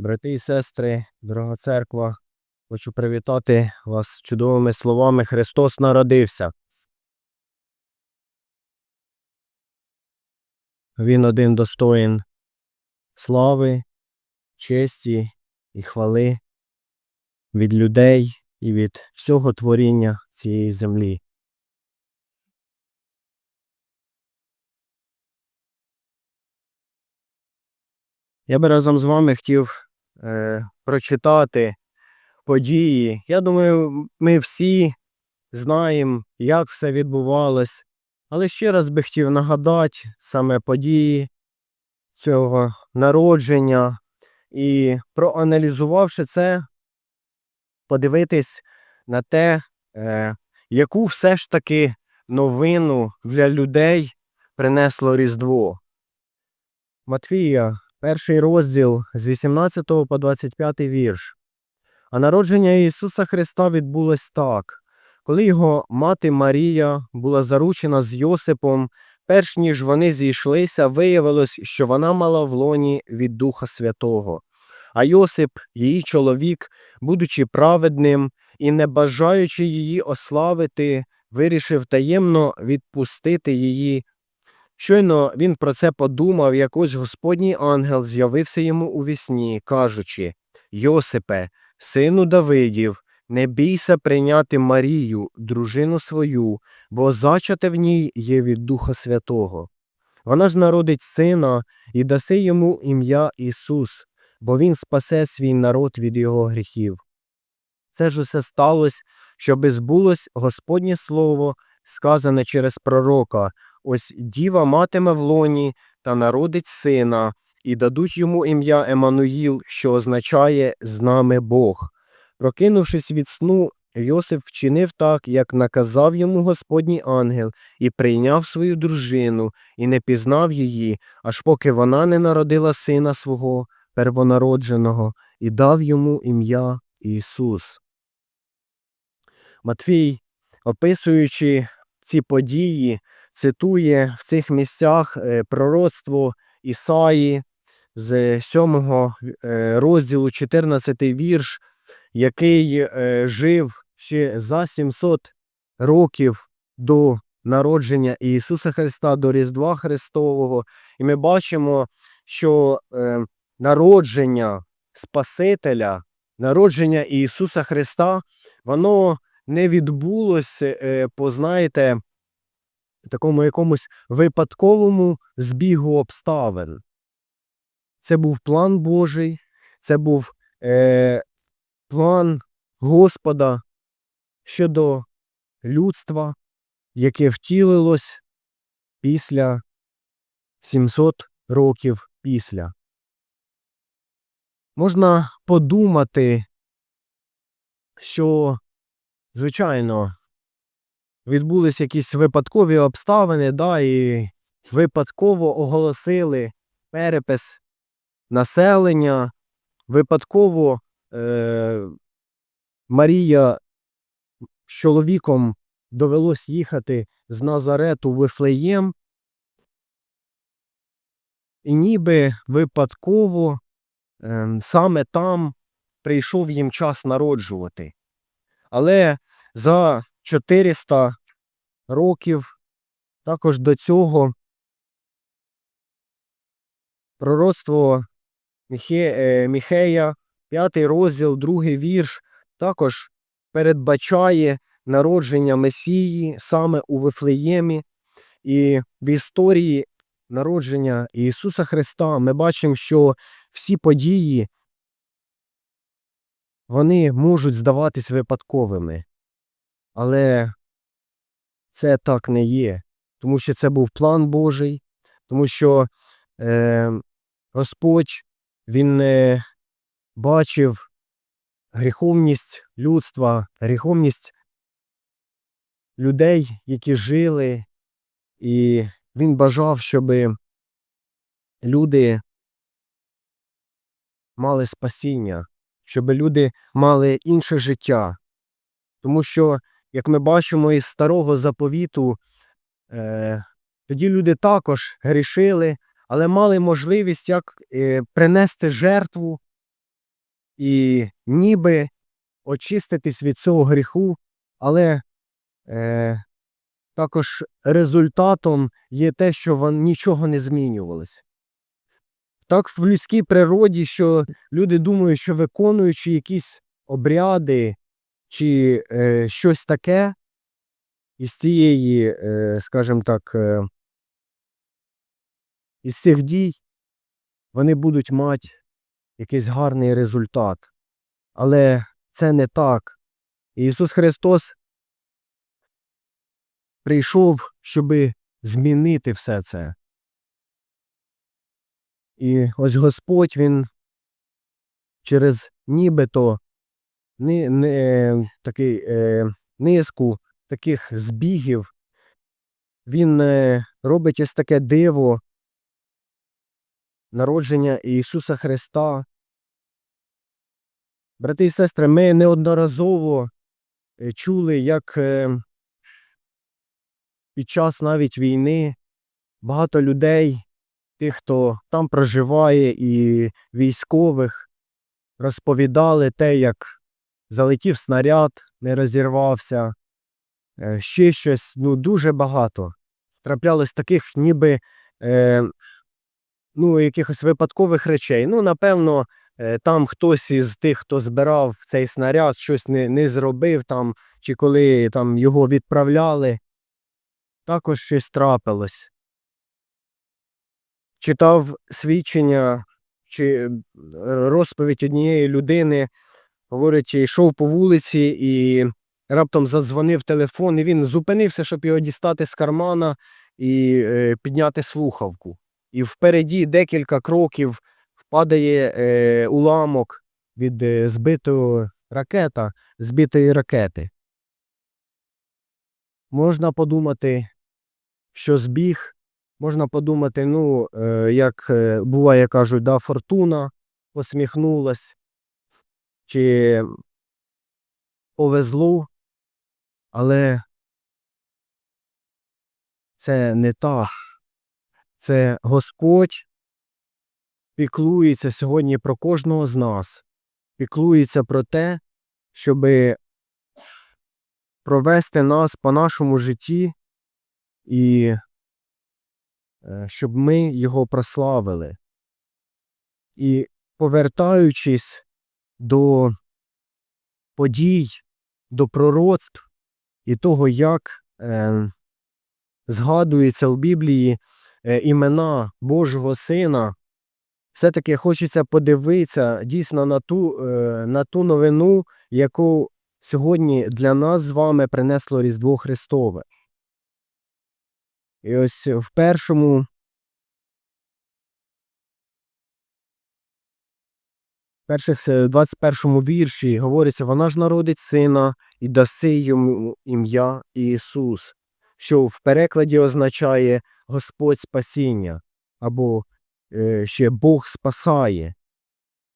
Брати і сестри, дорога церква, хочу привітати вас чудовими словами Христос народився. Він один достоїн слави, честі і хвали від людей і від всього творіння цієї землі. Я би разом з вами хотів е, прочитати події. Я думаю, ми всі знаємо, як все відбувалось. Але ще раз би хотів нагадати саме події цього народження і проаналізувавши це, подивитись на те, е, яку все ж таки новину для людей принесло Різдво. Матвія, перший розділ з 18 по 25 вірш. А народження Ісуса Христа відбулось так. Коли його мати Марія була заручена з Йосипом, перш ніж вони зійшлися, виявилось, що вона мала в лоні від Духа Святого. А Йосип, її чоловік, будучи праведним і не бажаючи її ославити, вирішив таємно відпустити її. Щойно він про це подумав, як ось Господній ангел з'явився йому у вісні, кажучи Йосипе, сину Давидів, не бійся прийняти Марію, дружину свою, бо зачате в ній є від Духа Святого. Вона ж народить сина і даси йому ім'я Ісус, бо Він спасе свій народ від його гріхів. Це ж усе сталося, щоби збулось Господнє Слово, сказане через пророка, ось діва матиме в лоні та народить сина, і дадуть йому ім'я Еммануїл, що означає з нами Бог. Прокинувшись від сну, Йосиф вчинив так, як наказав йому Господній ангел, і прийняв свою дружину, і не пізнав її, аж поки вона не народила сина свого первонародженого, і дав йому ім'я Ісус. Матвій, описуючи ці події, цитує в цих місцях е, пророцтво Ісаї з 7 е, розділу 14 вірш, який е, жив ще за 700 років до народження Ісуса Христа, до Різдва Христового. І ми бачимо, що народження Спасителя, народження Ісуса Христа, воно не відбулося, е, по, знаєте, такому якомусь випадковому збігу обставин. Це був план Божий, це був е, план Господа щодо людства, яке втілилось після 700 років після. Можна подумати, що, звичайно, відбулись якісь випадкові обставини, да, і випадково оголосили перепис населення, випадково е, Марія з чоловіком довелось їхати з Назарету в Вифлеєм, і ніби випадково е, саме там прийшов їм час народжувати. Але за 400 років також до цього пророцтво е, Міхея, п'ятий розділ, другий вірш, також передбачає народження Месії саме у Вифлеємі. І в історії народження Ісуса Христа ми бачимо, що всі події вони можуть здаватись випадковими. Але це так не є, тому що це був план Божий, тому що е, Господь Він не бачив гріховність людства, гріховність людей, які жили, і Він бажав, щоб люди мали спасіння, щоб люди мали інше життя. Тому що як ми бачимо із старого заповіту, е, тоді люди також грішили, але мали можливість як е, принести жертву і ніби очиститись від цього гріху, але е, також результатом є те, що нічого не змінювалося. Так в людській природі, що люди думають, що виконуючи якісь обряди чи е, щось таке, із цієї, е, скажімо так, е, із цих дій вони будуть мати якийсь гарний результат. Але це не так. Ісус Христос прийшов, щоб змінити все це. І ось Господь Він через нібито ни, не, такий, е, низку таких збігів, Він е, робить ось таке диво народження Ісуса Христа. Брати і сестри, ми неодноразово е, чули, як е, під час навіть війни багато людей, тих, хто там проживає, і військових, розповідали те, як залетів снаряд, не розірвався, е, ще щось, ну, дуже багато. Траплялось таких ніби е, ну, якихось випадкових речей. Ну, напевно, е, там хтось із тих, хто збирав цей снаряд, щось не, не зробив там, чи коли там його відправляли, також щось трапилось. Читав свідчення чи е, розповідь однієї людини, говорить, йшов по вулиці і раптом задзвонив телефон, і він зупинився, щоб його дістати з кармана і е, підняти слухавку. І впереді декілька кроків впадає е, уламок від е, збитої ракета, збитої ракети. Можна подумати, що збіг, можна подумати, ну, е, як е, буває, кажуть, да, фортуна посміхнулась, чи повезло, але це не так. Це Господь піклується сьогодні про кожного з нас, піклується про те, щоб провести нас по нашому житті і е, щоб ми його прославили. І повертаючись до подій, до пророцтв і того, як е, згадується у Біблії е, імена Божого Сина, все-таки хочеться подивитися дійсно на ту, е, на ту новину, яку сьогодні для нас з вами принесло Різдво Христове. І ось в першому перших е, 21 вірші говориться, вона ж народить сина і даси йому ім'я Ісус, що в перекладі означає Господь спасіння або е, ще Бог спасає.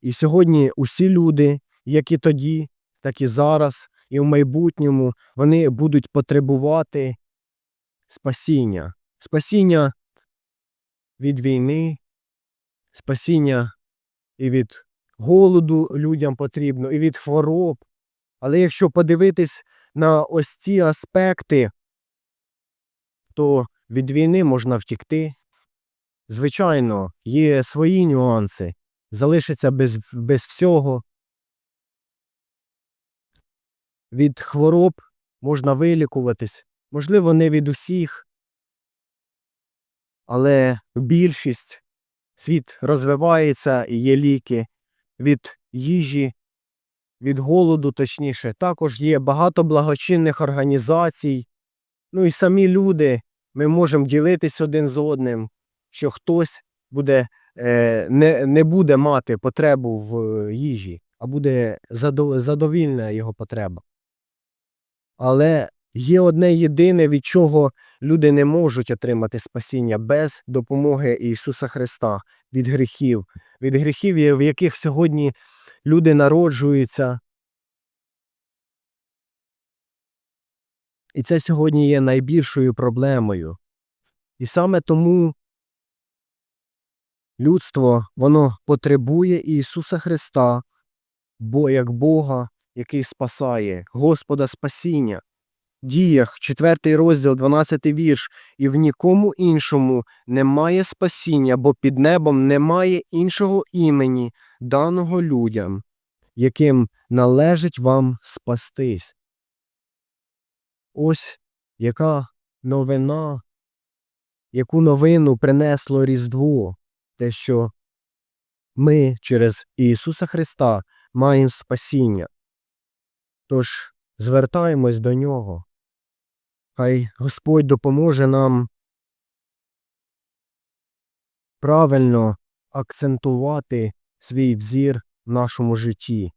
І сьогодні усі люди, як і тоді, так і зараз, і в майбутньому, вони будуть потребувати спасіння. Спасіння від війни, спасіння і від голоду людям потрібно, і від хвороб. Але якщо подивитись на ось ці аспекти, то від війни можна втікти. Звичайно, є свої нюанси, залишиться без, без всього. Від хвороб можна вилікуватись, можливо, не від усіх, але більшість світ розвивається і є ліки від їжі, від голоду, точніше. Також є багато благочинних організацій. Ну і самі люди, ми можемо ділитись один з одним, що хтось буде, е, не, не буде мати потребу в е, їжі, а буде задовільна його потреба. Але є одне єдине, від чого люди не можуть отримати спасіння без допомоги Ісуса Христа від гріхів, від гріхів, в яких сьогодні люди народжуються. І це сьогодні є найбільшою проблемою. І саме тому людство воно потребує Ісуса Христа, бо як Бога, який спасає, Господа спасіння. Діях, 4 розділ, 12 вірш. І в нікому іншому немає спасіння, бо під небом немає іншого імені, даного людям, яким належить вам спастись. Ось яка новина, яку новину принесло Різдво, те, що ми через Ісуса Христа маємо спасіння. Тож звертаємось до Нього. Хай Господь допоможе нам правильно акцентувати свій взір в нашому житті.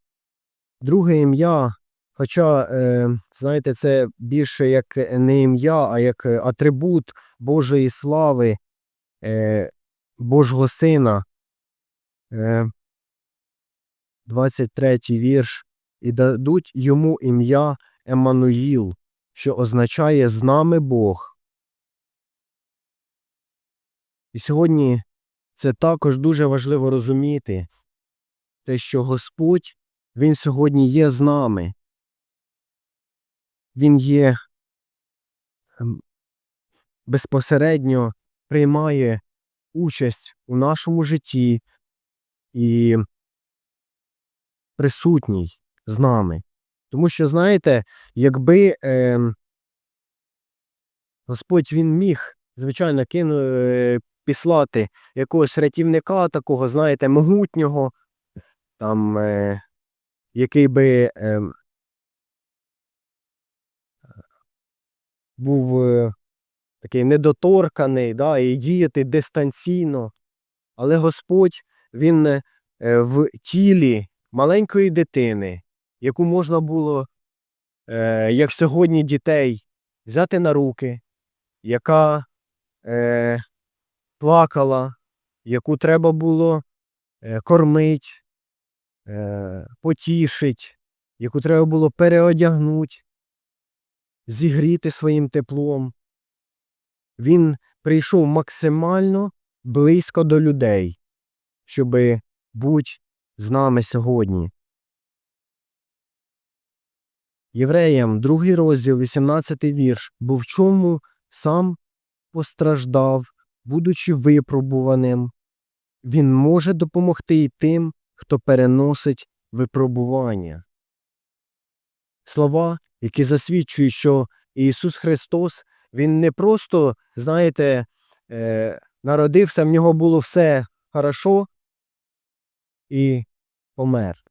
Друге ім'я, хоча, е, знаєте, це більше як не ім'я, а як атрибут Божої слави, е, Божого Сина. Е, 23 вірш. І дадуть йому ім'я Еммануїл, що означає з нами Бог. І сьогодні це також дуже важливо розуміти, те, що Господь, Він сьогодні є з нами. Він є ем, безпосередньо приймає участь у нашому житті і присутній з нами. Тому що, знаєте, якби е, Господь він міг, звичайно, кину, е, післати якогось рятівника такого, знаєте, могутнього, там, е, який би е, був е, такий недоторканий, да, і діяти дистанційно. Але Господь, він е, в тілі маленької дитини, яку можна було, е, як сьогодні дітей, взяти на руки, яка е, плакала, яку треба було е, кормить, е, потішить, яку треба було переодягнути, зігріти своїм теплом. Він прийшов максимально близько до людей, щоби бути з нами сьогодні. Євреям, другий розділ, 18 вірш, бо в чому сам постраждав, будучи випробуваним, він може допомогти й тим, хто переносить випробування. Слова, які засвідчують, що Ісус Христос, Він не просто, знаєте, е, народився, в нього було все хорошо і помер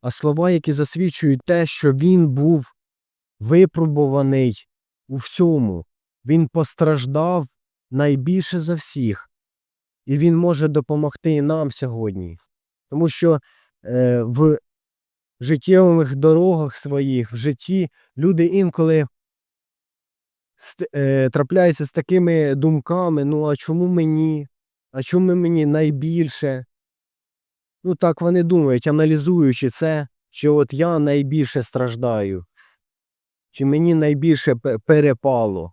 а слова, які засвідчують те, що він був випробуваний у всьому, він постраждав найбільше за всіх, і він може допомогти нам сьогодні. Тому що е, в життєвих дорогах своїх, в житті люди інколи е, трапляються з такими думками: ну а чому мені? А чому мені найбільше? Ну так вони думають, аналізуючи це, що от я найбільше страждаю, чи мені найбільше перепало.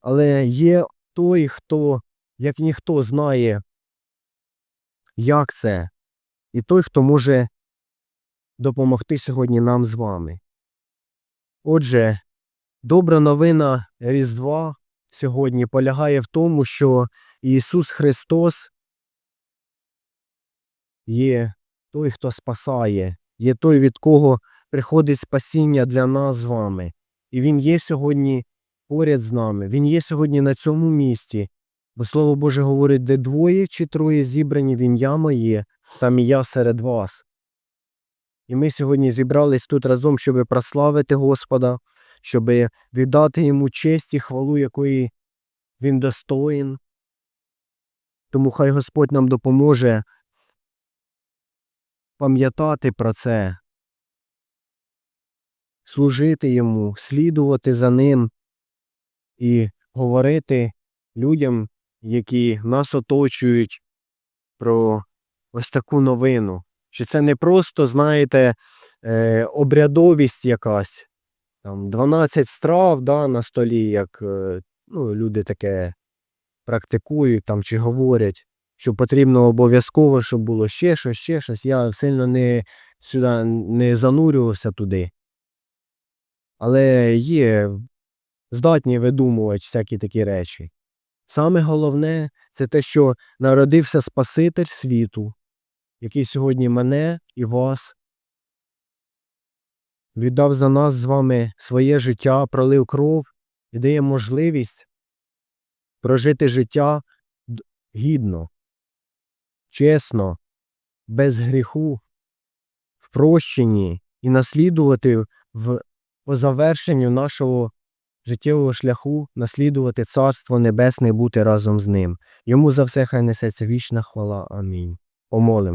Але є той, хто, як ніхто, знає, як це, і той, хто може допомогти сьогодні нам з вами. Отже, добра новина Різдва сьогодні полягає в тому, що Ісус Христос є той, хто спасає, є той, від кого приходить спасіння для нас з вами. І Він є сьогодні поряд з нами. Він є сьогодні на цьому місці. Бо Слово Боже говорить, де двоє чи троє зібрані в ім'я моє, там і я серед вас. І ми сьогодні зібрались тут разом, щоб прославити Господа, щоб віддати йому честь і хвалу, якої він достоїн. Тому хай Господь нам допоможе пам'ятати про це, служити йому, слідувати за ним і говорити людям, які нас оточують, про ось таку новину. Що це не просто, знаєте, е, обрядовість якась, там 12 страв да, на столі, як е, ну, люди таке практикують там чи говорять. Що потрібно обов'язково, щоб було ще щось, ще щось. Я сильно не сюди не занурювався туди. Але є здатні видумувати всякі такі речі. Саме головне це те, що народився Спаситель світу, який сьогодні мене і вас віддав за нас з вами своє життя, пролив кров і дає можливість прожити життя гідно, чесно, без гріху, в прощенні і наслідувати в, по завершенню нашого життєвого шляху, наслідувати Царство Небесне і бути разом з ним. Йому за все хай несеться вічна хвала. Амінь. Помолимо.